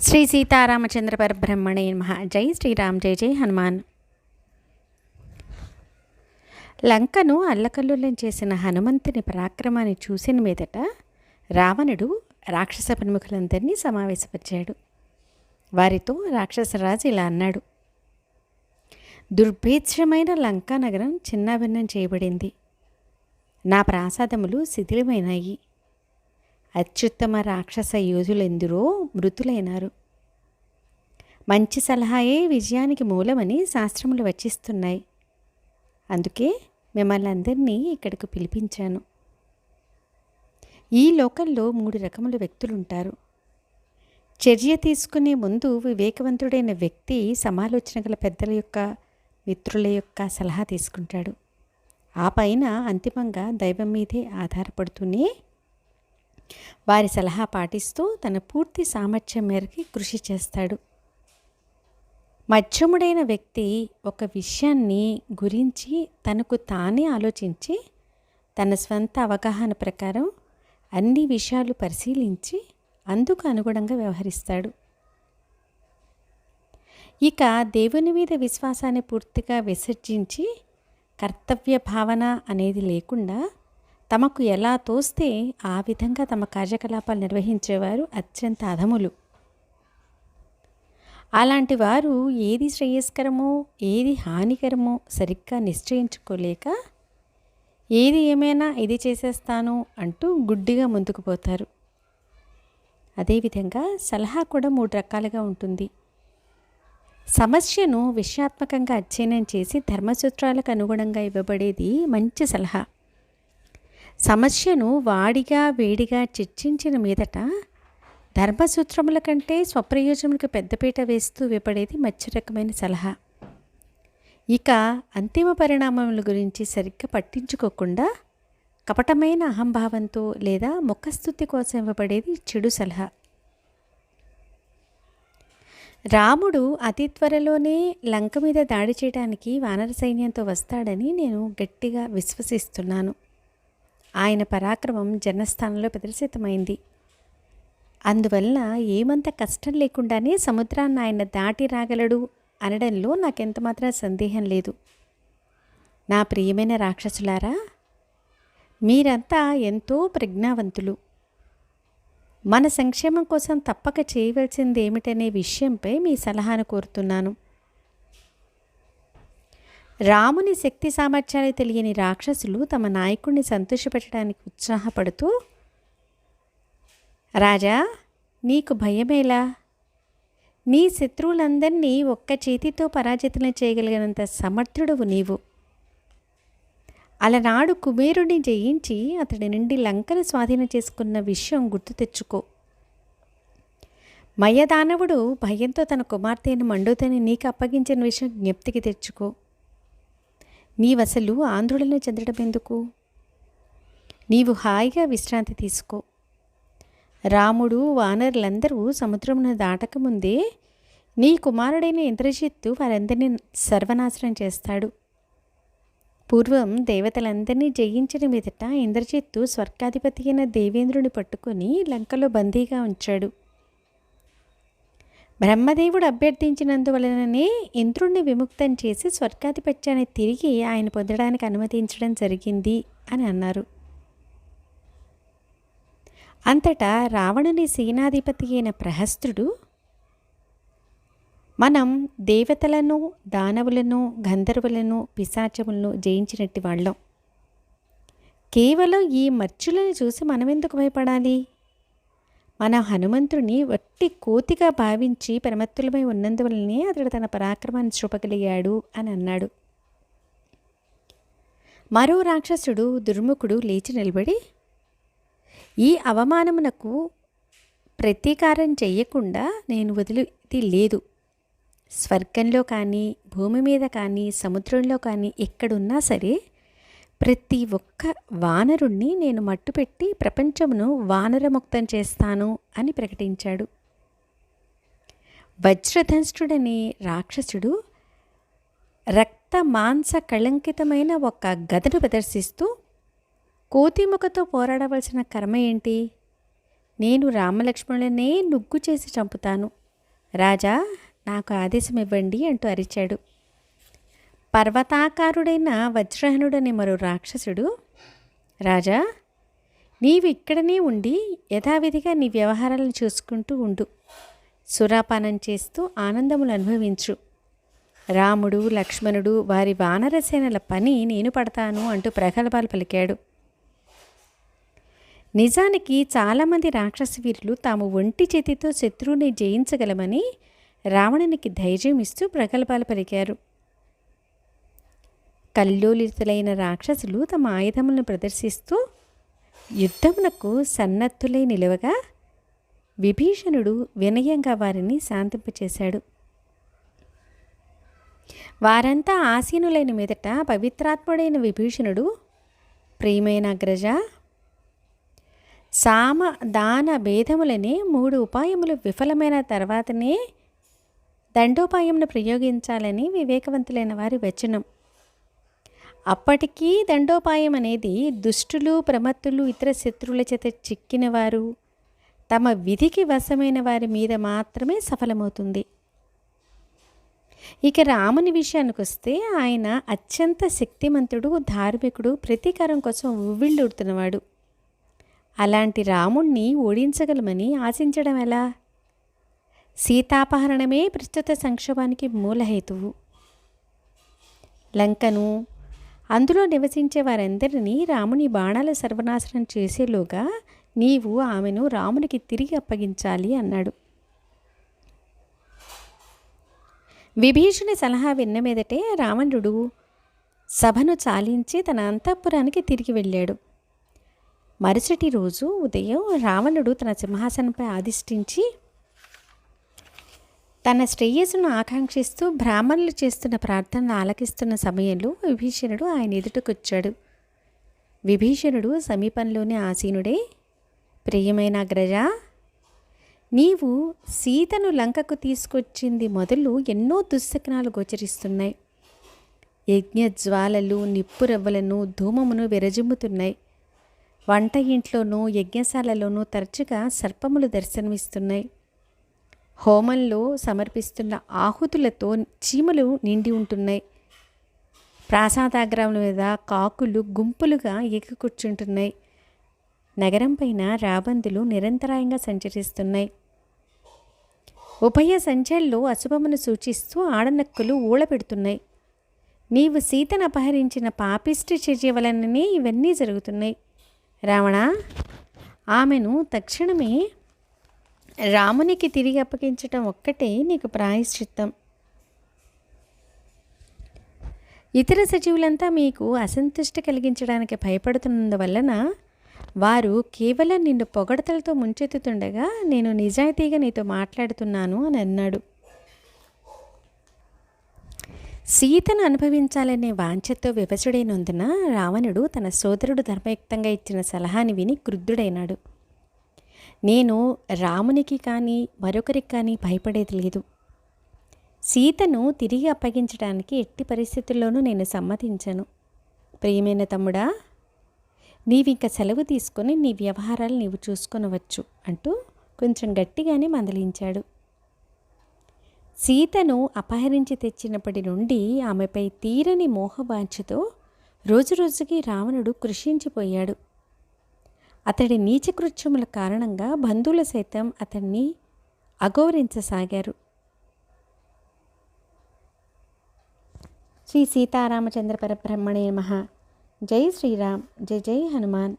శ్రీ సీతారామచంద్ర పరబ్రహ్మణే మహా జై శ్రీరామ్ జై జై హనుమాన్. లంకను అల్లకల్లులం చేసిన హనుమంతుని పరాక్రమాన్ని చూసిన మీదట రావణుడు రాక్షస ప్రముఖులందరినీ సమావేశపరిచాడు. వారితో రాక్షసరాజు ఇలా అన్నాడు దుర్భేక్షమైన లంకా నగరం చిన్నాభిన్నం చేయబడింది. నా ప్రాసాదములు శిథిలమైనాయి. అత్యుత్తమ రాక్షస యోధులెందరో మృతులైనారు. మంచి సలహాయే విజయానికి మూలమని శాస్త్రములు వచిస్తున్నాయి. అందుకే మిమ్మల్ని అందరినీ ఇక్కడికి పిలిపించాను. ఈ లోకంలో మూడు రకముల వ్యక్తులుంటారు. చర్య తీసుకునే ముందు వివేకవంతుడైన వ్యక్తి సమాలోచన గల పెద్దల యొక్క మిత్రుల యొక్క సలహా తీసుకుంటాడు. ఆ పైన అంతిమంగా దైవం మీదే ఆధారపడుతూనే వారి సలహా పాటిస్తూ తన పూర్తి సామర్థ్యం మేరకి కృషి చేస్తాడు. మధ్యముడైన వ్యక్తి ఒక విషయాన్ని గురించి తనకు తానే ఆలోచించి తన స్వంత అవగాహన ప్రకారం అన్ని విషయాలు పరిశీలించి అందుకు అనుగుణంగా వ్యవహరిస్తాడు. ఇక దేవుని మీద విశ్వాసాన్ని పూర్తిగా విసర్జించి కర్తవ్య భావన అనేది లేకుండా తమకు ఎలా తోస్తే ఆ విధంగా తమ కార్యకలాపాలు నిర్వహించేవారు అత్యంత అధములు. అలాంటి వారు ఏది శ్రేయస్కరమో ఏది హానికరమో సరిగ్గా నిశ్చయించుకోలేక ఏది ఏమైనా ఇది చేసేస్తాను అంటూ గుడ్డిగా ముందుకు పోతారు. అదేవిధంగా సలహా కూడా మూడు రకాలుగా ఉంటుంది. సమస్యను విషయాత్మకంగా అధ్యయనం చేసి ధర్మసూత్రాలకు అనుగుణంగా ఇవ్వబడేది మంచి సలహా. సమస్యను వాడిగా వేడిగా చర్చించిన మీదట ధర్మసూత్రముల కంటే స్వప్రయోజనములకు పెద్దపీట వేస్తూ విపడేది మధ్య రకమైన సలహా. ఇక అంతిమ పరిణామముల గురించి సరిగ్గా పట్టించుకోకుండా కపటమైన అహంభావంతో లేదా ముఖస్థుతి కోసం ఇవ్వబడేది చెడు సలహా. రాముడు అతి త్వరలోనే లంక మీద దాడి చేయడానికి వానర సైన్యంతో వస్తాడని నేను గట్టిగా విశ్వసిస్తున్నాను. ఆయన పరాక్రమం జనస్థానంలో ప్రదర్శితమైంది. అందువల్ల ఏమంత కష్టం లేకుండానే సముద్రాన్ని ఆయన దాటి రాగలడు అనడంలో నాకెంతమాత్రం సందేహం లేదు. నా ప్రియమైన రాక్షసులారా మీరంతా ఎంతో ప్రజ్ఞావంతులు. మన సంక్షేమం కోసం తప్పక చేయవలసింది ఏమిటనే విషయంపై మీ సలహాను కోరుతున్నాను. రాముని శక్తి సామర్థ్యాలు తెలియని రాక్షసులు తమ నాయకుడిని సంతోషపెట్టడానికి ఉత్సాహపడుతూ రాజా నీకు భయమేలా? నీ శత్రువులందరినీ ఒక్క చేతితో పరాజితం చేయగలిగినంత సమర్థుడవు నీవు. అలనాడు కుబేరుని జయించి అతడి నుండి లంకను స్వాధీనం చేసుకున్న విషయం గుర్తు తెచ్చుకో. మయదానవుడు భయంతో తన కుమార్తెను మండుతని నీకు అప్పగించిన విషయం జ్ఞప్తికి తెచ్చుకో. నీవసలు ఆంధ్రులను చెందడం ఎందుకు? నీవు హాయిగా విశ్రాంతి తీసుకో. రాముడు వానరులందరూ సముద్రమును దాటకముందే నీ కుమారుడైన ఇంద్రజిత్తు వారందరినీ సర్వనాశనం చేస్తాడు. పూర్వం దేవతలందరినీ జయించిన మీదట ఇంద్రజిత్తు స్వర్గాధిపతి అయిన దేవేంద్రుని పట్టుకొని లంకలో బందీగా ఉంచాడు. బ్రహ్మదేవుడు అభ్యర్థించినందువలననే ఇంద్రుణ్ణి విముక్తం చేసి స్వర్గాధిపత్యాన్ని తిరిగి ఆయన పొందడానికి అనుమతించడం జరిగింది అని అన్నారు. అంతటా రావణుని సేనాధిపతి అయిన ప్రహస్తుడు మనం దేవతలను దానవులను గంధర్వులను పిశాచములను జయించినట్టు వాళ్ళం. కేవలం ఈ మర్చులను చూసి మనం ఎందుకు భయపడాలి? మన హనుమంతుడిని వట్టి కోతిగా భావించి పరమత్తులమై ఉన్నందువలనే అతడు తన పరాక్రమాన్ని చూపగలిగాడు అని అన్నాడు. మరో రాక్షసుడు దుర్ముఖుడు లేచి నిలబడి ఈ అవమానమునకు ప్రతీకారం చెయ్యకుండా నేను వదిలిది లేదు. స్వర్గంలో కానీ భూమి మీద కానీ సముద్రంలో కానీ ఎక్కడున్నా సరే ప్రతి ఒక్క వానరుణ్ణి నేను మట్టుపెట్టి ప్రపంచమును వానరముక్తం చేస్తాను అని ప్రకటించాడు. వజ్రధనుష్ఠుడని రాక్షసుడు రక్త మాంస కళంకితమైన ఒక గదను ప్రదర్శిస్తూ కోతిముఖతో పోరాడవలసిన కర్మ ఏంటి? నేను రామలక్ష్మణులనే నుగ్గు చేసి చంపుతాను. రాజా నాకు ఆదేశం ఇవ్వండి అంటూ అరిచాడు. పర్వతాకారుడైన వజ్రహనుడనే మరో రాక్షసుడు. రాజా నీవు ఇక్కడనే ఉండి యథావిధిగా నీ వ్యవహారాలను చూసుకుంటూ ఉండు. సురాపానం చేస్తూ ఆనందములు అనుభవించు. రాముడు లక్ష్మణుడు వారి వానరసేనల పని నేను పడతాను అంటూ ప్రగల్భాలు పలికాడు. నిజానికి చాలామంది రాక్షస వీరులు తాము ఒంటి చేతితో శత్రువుని జయించగలమని రావణునికి ధైర్యం ఇస్తూ ప్రగల్భాలు పలికారు. కల్లోలితులైన రాక్షసులు తమ ఆయుధములను ప్రదర్శిస్తూ యుద్ధమునకు సన్నద్ధులై నిలవగా విభీషణుడు వినయంగా వారిని శాంతింపచేశాడు వారంతా ఆసీనులైన మీదట పవిత్రాత్ముడైన విభీషణుడు ప్రియమైన అగ్రజ సామ దాన భేదములనే మూడు ఉపాయములు విఫలమైన తర్వాతనే దండోపాయంను ప్రయోగించాలని వివేకవంతులైన వారి వచనం. అప్పటికీ దండోపాయం అనేది దుష్టులు ప్రమత్తులు ఇతర శత్రువుల చేత చిక్కినవారు. తమ విధికి వశమైన వారి మీద మాత్రమే సఫలమవుతుంది. ఇక రాముని విషయానికి వస్తే ఆయన అత్యంత శక్తిమంతుడు ధార్మికుడు ప్రతీకారం కోసం ఉవ్విళ్ళుడుతున్నవాడు. అలాంటి రాముణ్ణి ఓడించగలమని ఆశించడం ఎలా? సీతాపహరణమే ప్రస్తుత సంక్షోభానికి మూలహేతువు. లంకను అందులో నివసించే వారందరినీ రాముని బాణాల సర్వనాశనం చేసేలోగా నీవు ఆమెను రామునికి తిరిగి అప్పగించాలి అన్నాడు. విభీషణి సలహా విన్న మీదటే రావణుడు సభను చాలించి తన అంతఃపురానికి తిరిగి వెళ్ళాడు. మరుసటి రోజు ఉదయం రావణుడు తన సింహాసనంపై ఆదిష్టించి తన శ్రేయస్సును ఆకాంక్షిస్తూ బ్రాహ్మణులు చేస్తున్న ప్రార్థనలు ఆలకిస్తున్న సమయంలో విభీషణుడు ఆయన ఎదుటకొచ్చాడు. విభీషణుడు సమీపంలోనే ఆసీనుడే ప్రియమైన అగ్రజ నీవు సీతను లంకకు తీసుకొచ్చింది మొదలు ఎన్నో దుశ్శకనాలు గోచరిస్తున్నాయి. యజ్ఞజ్వాలలు నిప్పురవ్వలను ధూమమును విరజిమ్ముతున్నాయి. వంట ఇంట్లోనూ యజ్ఞశాలలోనూ తరచుగా సర్పములు దర్శనమిస్తున్నాయి. హోమంలో సమర్పిస్తున్న ఆహుతులతో చీమలు నిండి ఉంటున్నాయి. ప్రాసాదాగ్రముల మీద కాకులు గుంపులుగా ఎగి కూర్చుంటున్నాయి. నగరం పైన రాబందులు నిరంతరాయంగా సంచరిస్తున్నాయి. ఉభయ సంచల్లో అశుభమును సూచిస్తూ ఆడనక్కులు ఊళపెడుతున్నాయి నీవు సీతను అపహరించిన పాపిష్టి చర్య వలననే ఇవన్నీ జరుగుతున్నాయి. రావణ ఆమెను తక్షణమే రామునికి తిరిగి అప్పగించటం ఒక్కటే నీకు ప్రాయశ్చిత్తం. ఇతర సజీవులంతా మీకు అసంతుష్టి కలిగించడానికి భయపడుతున్నందువలన వారు కేవలం నిన్ను పొగడతలతో ముంచెత్తుతుండగా నేను నిజాయితీగా నీతో మాట్లాడుతున్నాను అని అన్నాడు. సీతను అనుభవించాలనే వాంఛతో విభజుడైనందున రావణుడు తన సోదరుడు ధర్మయుక్తంగా ఇచ్చిన సలహాని విని క్రుద్ధుడైనాడు. నేను రామునికి కానీ మరొకరికి కానీ భయపడేది లేదు. సీతను తిరిగి అప్పగించడానికి ఎట్టి పరిస్థితుల్లోనూ నేను సమ్మతించను. ప్రియమైన తమ్ముడా నీవింక సెలవు తీసుకొని నీ వ్యవహారాలు నీవు చూసుకొనవచ్చు అంటూ కొంచెం గట్టిగానే మందలించాడు. సీతను అపహరించి తెచ్చినప్పటి నుండి ఆమెపై తీరని మోహబాంఛతో రోజురోజుకి రావణుడు కృషించిపోయాడు. అతడి నీచకృత్యముల కారణంగా బంధువులు సైతం అతన్ని అగౌరించసాగారు శ్రీ సీతారామచంద్ర పరబ్రహ్మణే మహా జై శ్రీరామ్. జై జై హనుమాన్.